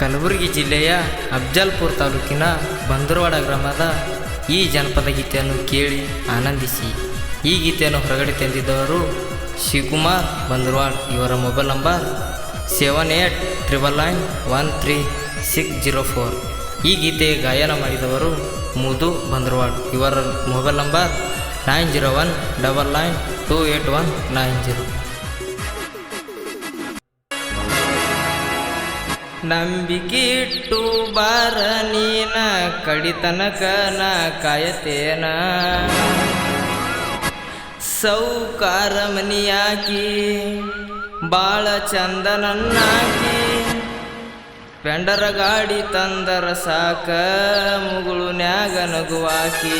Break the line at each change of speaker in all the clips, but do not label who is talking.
ಕಲಬುರಗಿ ಜಿಲ್ಲೆಯ ಅಫ್ಜಲ್ಪುರ್ ತಾಲೂಕಿನ ಬಂದರವಾಡ ಗ್ರಾಮದ ಈ ಜನಪದ ಗೀತೆಯನ್ನು ಕೇಳಿ ಆನಂದಿಸಿ. ಈ ಗೀತೆಯನ್ನು ಹೊರಗಡೆ ತಂದಿದ್ದವರು ಶಿವಕುಮಾರ್ ಬಂದರವಾಡ್. ಇವರ mobile number seven eight triple nine one three six zero four. ಈ ಗೀತೆ ಗಾಯನ ಮಾಡಿದವರು ಮುದು ಬಂದರವಾಡ್. ಇವರ mobile number nine zero one double nine two eight one nine zero. ನಂಬಿಕೆ ಇಟ್ಟು ಬಾರ ನೀನ ಕಡಿತನಕ ನಾ ಕಾಯತೇನ ಸೌಕಾರ ಮನಿಯಾಕಿ ಬಾಳ ಚಂದ ನನ್ನಾಕಿ ಪೆಂಡರ ಗಾಡಿ ತಂದರ ಸಾಕ ಮುಗುಳು ನ್ಯಾಗ ನಗುವಾಕಿ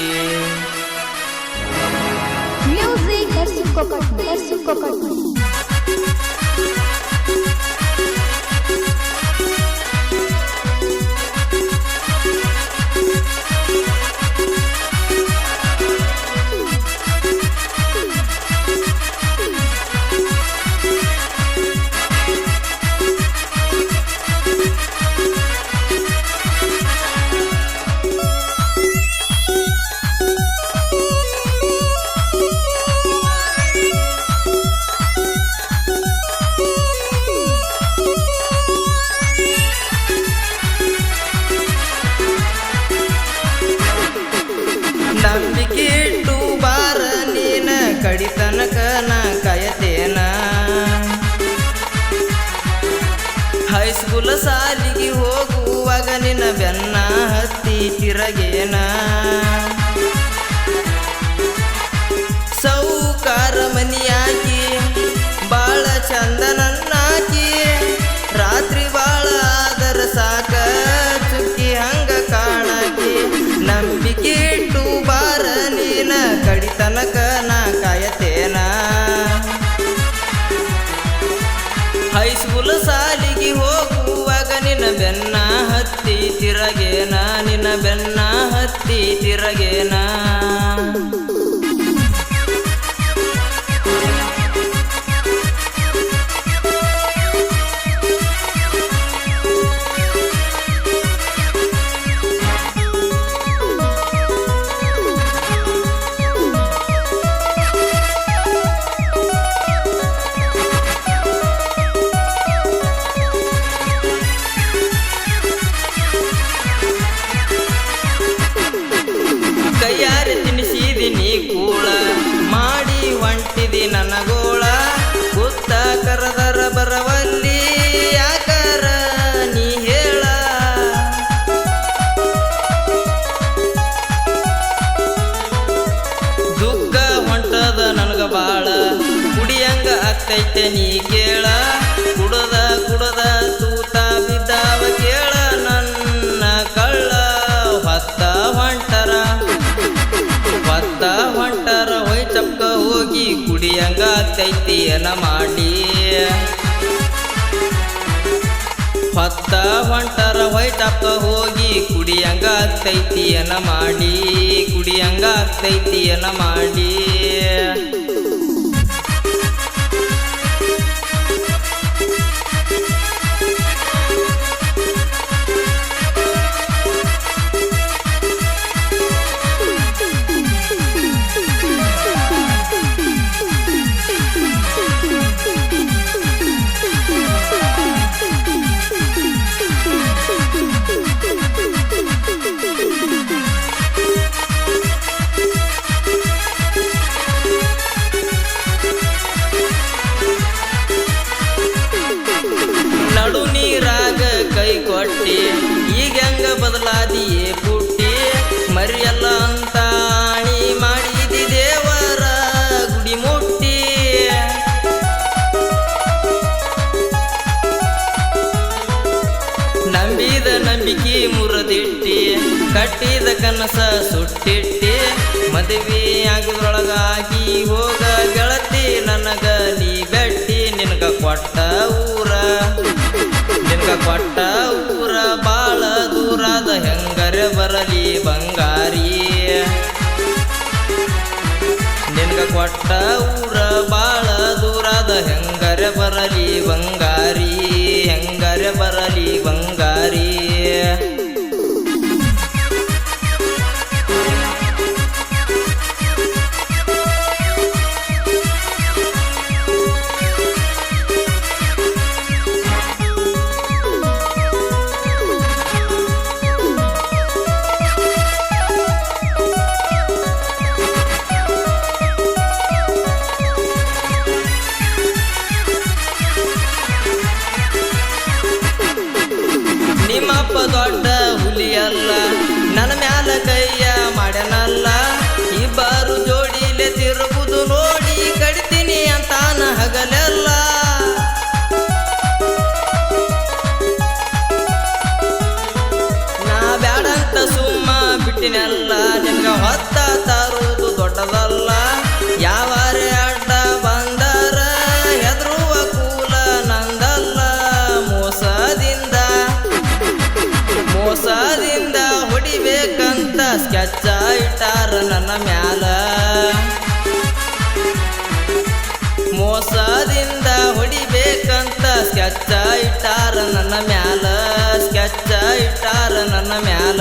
ಹೈಸ್ಕೂಲ್ ಸಾಲಿಗೆ ಹೋಗುವಾಗ ನಿನ್ನ ಬೆನ್ನ ಹತ್ತಿ ತಿರಗೇನ? ಹೈಸ್ಕೂಲ್ ಸಾಲಿಗೆ ಹೋಗುವಾಗ ನಿನ್ನ ಬೆನ್ನ ಹತ್ತಿ ತಿರಗೇನ ನಿನ್ನ ಬೆನ್ನ ಹತ್ತಿ ತಿರಗೇನ. ಆಗ್ತೈತೆ ನೀ ಕೇಳ. ಕುಡದ ಕುಡದ ತೂತ ಬಿದ್ದಾವ ಕೇಳ. ನನ್ನ ಕಳ್ಳ ಹೊತ್ತ ಹೊಂಟರ. ಹೊತ್ತ ಹೊಂಟರ ಹೊಯ್ ಚಪ್ಕ ಹೋಗಿ ಕುಡಿಯಂಗ ಆಗ್ತೈತಿ ಏನ ಮಾಡಿ. ಹೊತ್ತ ಹೊಂಟರ ಚಪ್ಕ ಹೋಗಿ ಕುಡಿಯಂಗ ಆಗ್ತೈತಿ ಏನ ಮಾಡಿ. ಕುಡಿಯಂಗ ಆಗ್ತೈತಿ ಏನ ಮಾಡಿ. ನಂಬಿಕೆ ಮುರದಿಟ್ಟಿ, ಕಟ್ಟಿದ ಕನಸ ಸುಟ್ಟಿಟ್ಟಿ. ಮದುವೆ ಆಗಿದ್ರೊಳಗಾಗಿ ಹೋಗ ಗೆಳತಿ, ನನಗ ನೀ ಬೆಟ್ಟಿ, ನಿನಗ ಕೊಟ್ಟ ಊರ. ನಿನಗ ಕೊಟ್ಟ ಊರ, ಬಾಳ ದೂರದ ಹೆಂಗರೆ ಬರಲಿ ಬಂಗಾರಿ. ನಿನಗ ಕೊಟ್ಟ ಊರ, ಬಾಳ ದೂರದ ಹೆಂಗರೆ ಬರಲಿ ಬಂಗಾರಿ. ಅಪ್ಪ ದೊಡ್ಡ ಹುಲಿಯಲ್ಲ ನನ್ನ ಮ್ಯಾಲ ಕೈಯ ಮಾಡ್ಯನಲ್ಲ. ಇಬ್ಬರು ಜೋಡಿಲೆ ತಿರುಗುದು ನೋಡಿ ಕಡಿತೀನಿ ಅಂತಾನ ಹಗಲೆಲ್ಲ ಹೊಡಿಬೇಕಂತ ಇಟ್ಟಾರ ನನ್ನ ಮ್ಯಾಲ. ಮೋಸದಿಂದ ಹೊಡಿಬೇಕಂತ ಸ್ಕೆಚ್ ಇಟ್ಟಾರ ನನ್ನ ಮ್ಯಾಲ. ಸ್ಕೆಚ್ ಇಟ್ಟಾರ ನನ್ನ ಮ್ಯಾಲ.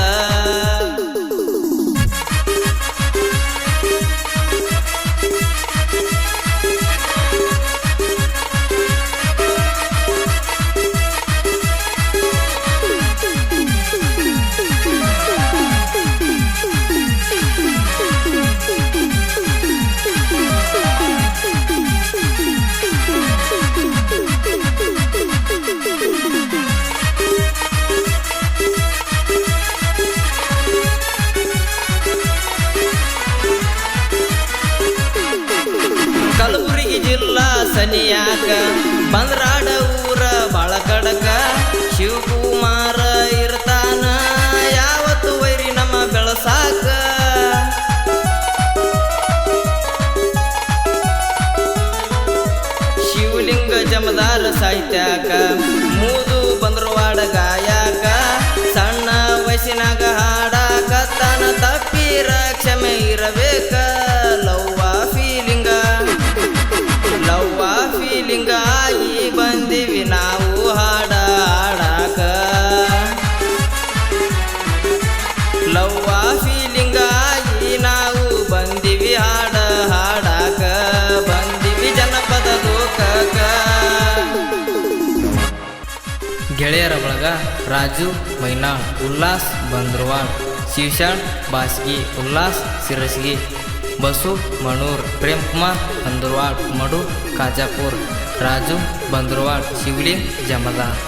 ಸನಿಯಾಕ ಬಂದ್ರಾಡ ಊರ ಬಾಳ ಕಡಕ ಶಿವಕುಮಾರ ಇರ್ತಾನ, ಯಾವತ್ತು ವೈರಿ ನಮ್ಮ ಬೆಳಸಾಕ? ಶಿವಲಿಂಗ ಜಮದಾರ ಸಾಹಿತ್ಯಾಕ, ಮೂದು ಬಂದ್ರವಾಡ ಗಾಯಕ, ಸಣ್ಣ ವಯಸ್ಸಿನಾಗ ಹಾಡಾಕ ತನ್ನ ತಪ್ಪಿರ ಕ್ಷಮೆ ಇರಬೇಕ. ಗೆಳೆಯರ ಬಳಗ ರಾಜು ಮೈನಾಳ್ ಉಲ್ಲಾಸ್ ಬಂದ್ರವಾಡ್ ಶಿವಶಾಣ್ ಬಾಸ್ಗಿ ಉಲ್ಲಾಸ್ ಸಿರಸ್ಗಿ ಬಸು ಮಣೂರ್ ಪ್ರೇಮ್ ಕುಮಾರ್ ಬಂದ್ರವಾಡ್ ಮಡು ಕಾಜಾಪುರ್ ರಾಜು ಬಂದ್ರವಾಡ್ ಶಿವಲಿಂಗ್ ಜಮದಾರ್